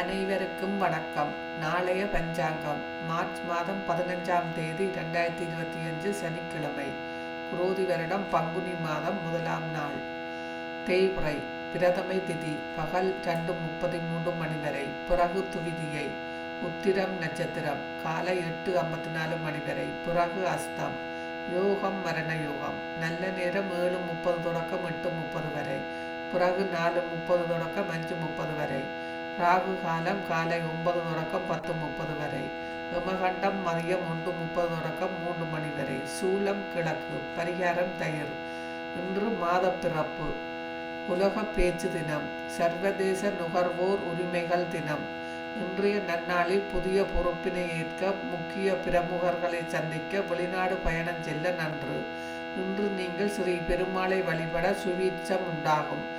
அனைவருக்கும் வணக்கம். நாளைய பஞ்சாங்கம். மார்ச் மாதம் பதினஞ்சாம் தேதி ரெண்டாயிரத்தி இருபத்தி அஞ்சு சனிக்கிழமை. குரோதி வருடம் பங்குனி மாதம் முதலாம் நாள். தேய்முறை பிரதமை திதி பகல் ரெண்டு முப்பத்தி மூன்று மணி வரை. பிறகு துவிதியை உத்திரம் நட்சத்திரம் காலை எட்டு ஐம்பத்தி நாலு மணி வரை. பிறகு அஸ்தம் யோகம் மரண யோகம். நல்ல நேரம் ஏழு முப்பது தொடக்கம் எட்டு முப்பது வரை. பிறகு நாலு முப்பது தொடக்கம் அஞ்சு முப்பது வரை. ராகு காலம் காலை ஒன்பது தொடக்கம் பத்து முப்பது வரை. யமகண்டம் மதியம் ஒன்று முப்பது தொடக்கம் மூன்று மணி வரை. சூலம் கிழக்கு. பரிகாரம் தயிர். இன்று மாத பிறப்பு. உலக பேச்சு தினம். சர்வதேச நுகர்வோர் உரிமைகள் தினம். இன்றைய நன்னாளில் புதிய பொறுப்பினை ஏற்க முக்கிய பிரமுகர்களை சந்திக்க வெளிநாடு பயணம் செல்ல நன்று. இன்று நீங்கள் ஸ்ரீ பெருமாளை வழிபட சுவீட்சம் உண்டாகும்.